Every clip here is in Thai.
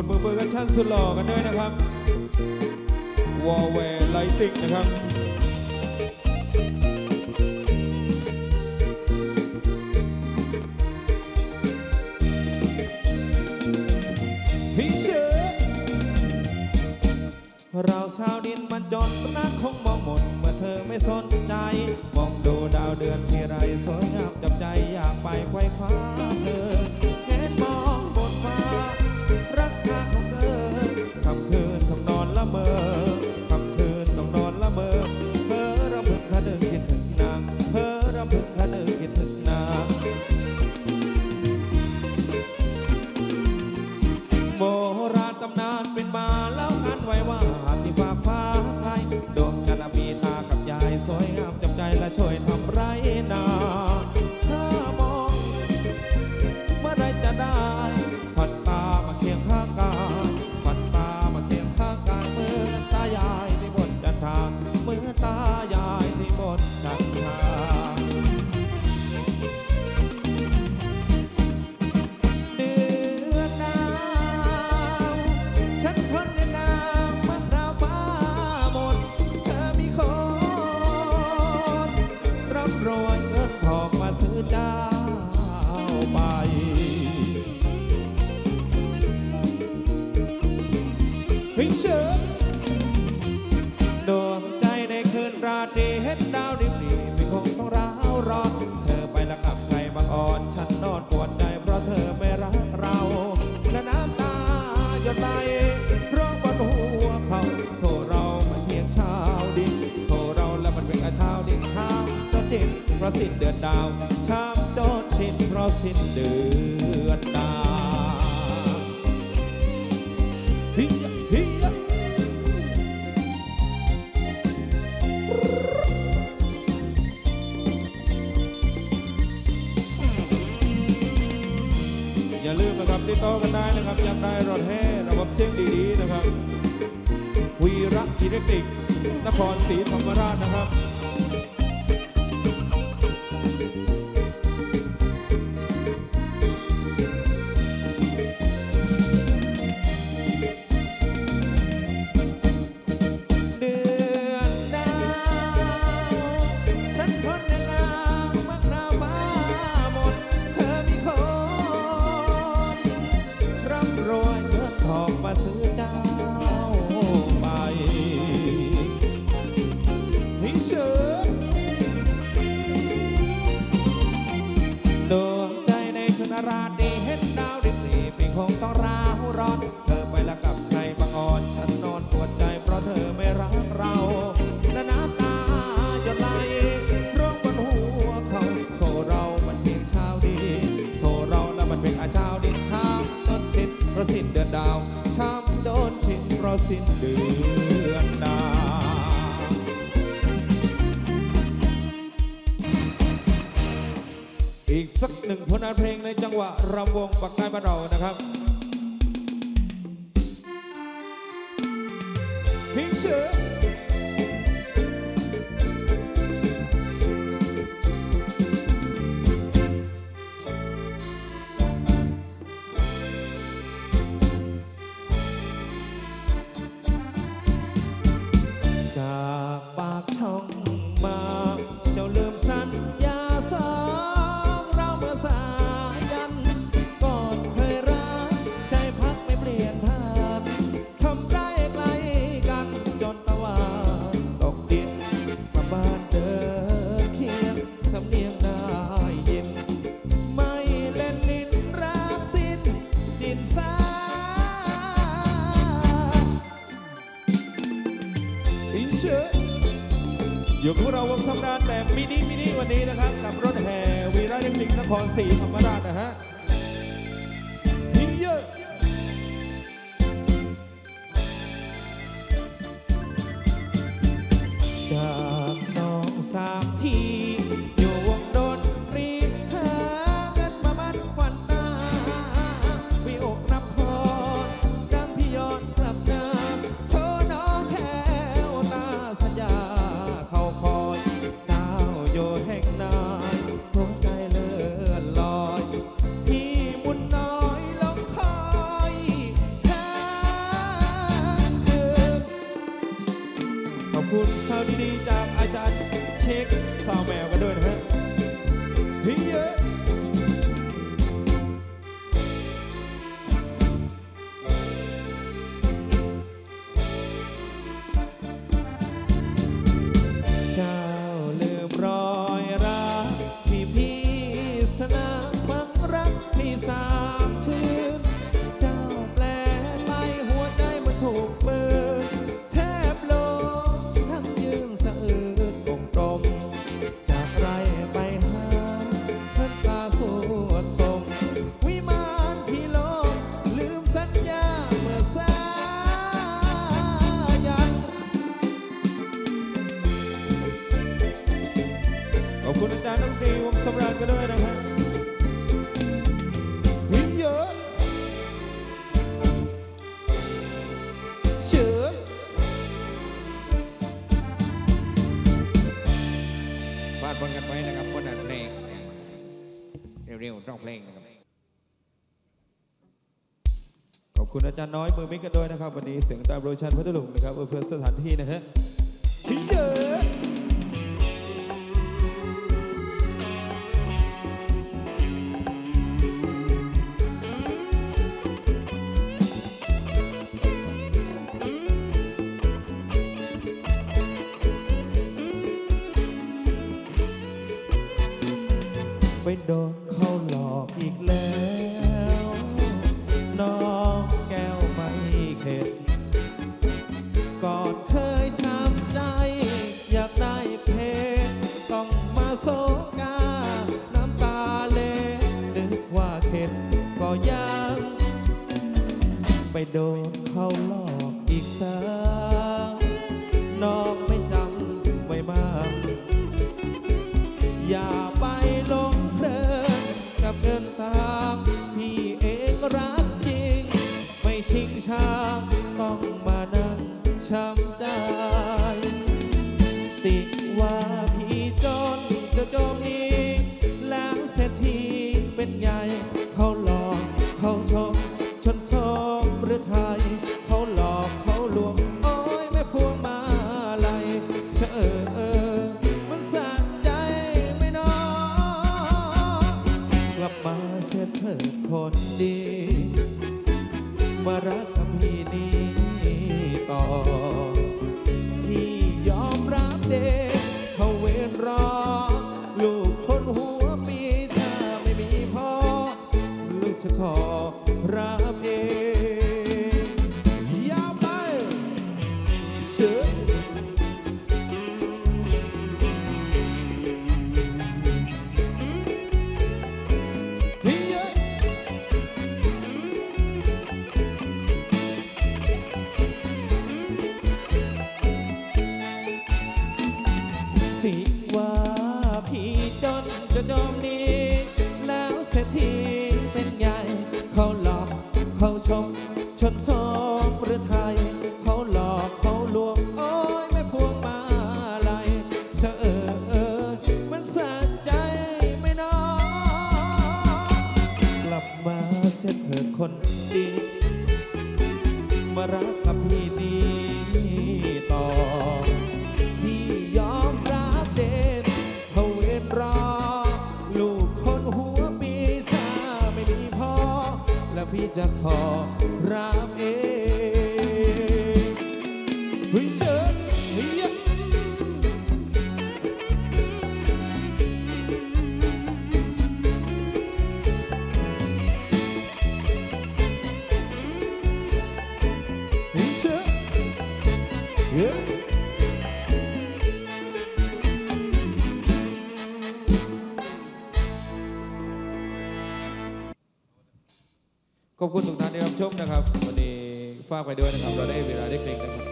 คุณมือเบอร์กันชั่นสุดหล่อกันด้วยนะครับวอลแวร์ไลติงนะครับพี่เชื่อเราชาวดินมันจนนักคงมองหมดเมื่อเธอไม่สนใจ มองดูดาวเดือนที่ไรสวยงามจับใจอยากไปไขว้คว้าเธอ เมอคำคืนต้องนอนละเมอเพ้อรำพึงคะนึงคิดถึงนางเพ้อรำพึงคะนึงคิดถึงนางโบราณตำนานเป็นมาแล้วกันไว้ว่า เพราะสิ้นเดือนดาวชามโดนทิ้นเพราะสิ้นเดือนดาวอย่าลืมนะครับติดต่อกันได้นะครับ อยากได้รถแห่ระบบเสียงดีๆนะครับวีระอิเล็กทริกนครศรีธรรมราชนะครับ อีกสักหนึ่งผลงานเพลงในจังหวะรำวงปากใต้บ้านเรานะครับพิงเสือ นี้นะครับกับรถแห่วีระเทคนิคนครศรีธรรมราชนะฮะ ร้องเพลงนะครับ ขอบคุณอาจารย์น้อยมือมิกกันด้วยนะครับ วันนี้เสียงตามโรชันพัทลุงนะครับเพื่อสถานที่นะฮะเยอะไปโดน อบคุณทุกท่านที่รับชมนะครับ วันนี้ฝากไปด้วยนะครับ เราได้เวลาได้เพลงนะครับ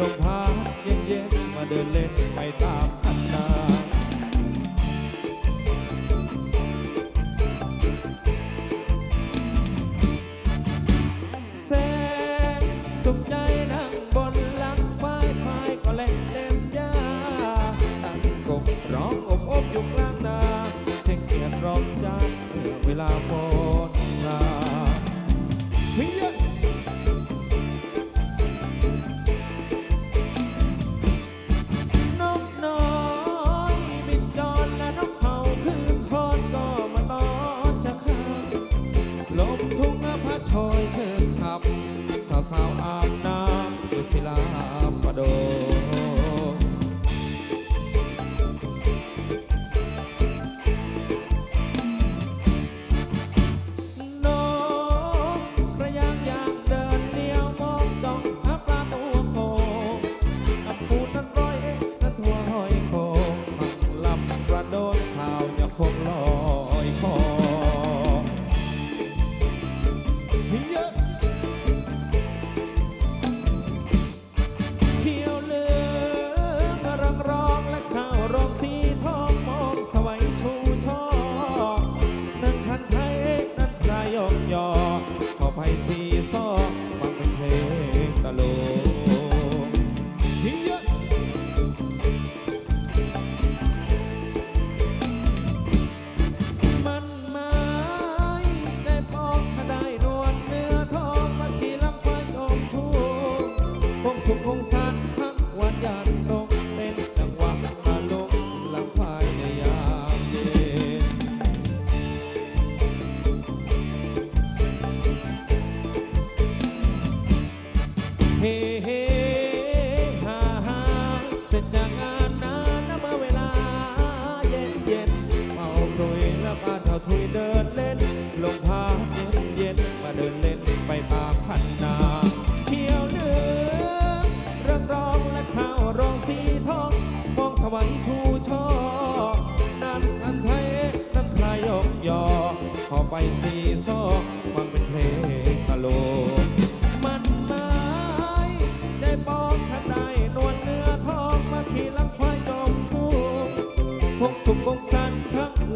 ลมพัดเย็นๆมาเดินเล่น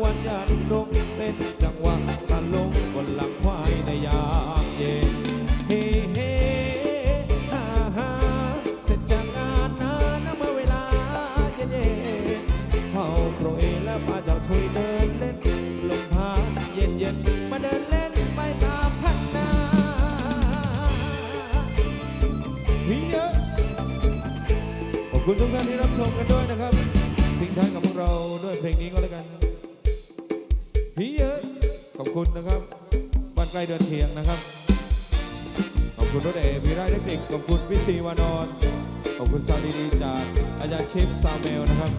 ปัญญาดุดมเป็น ขอบคุณนะครับบ้านใกล้เดินเทียงนะครับ ขอบคุณรถเอวีไรเทคนิคขอบคุณพี่ซีวานอนขอบคุณซาวดีดีจากอาจารย์เชฟซาเมลนะครับ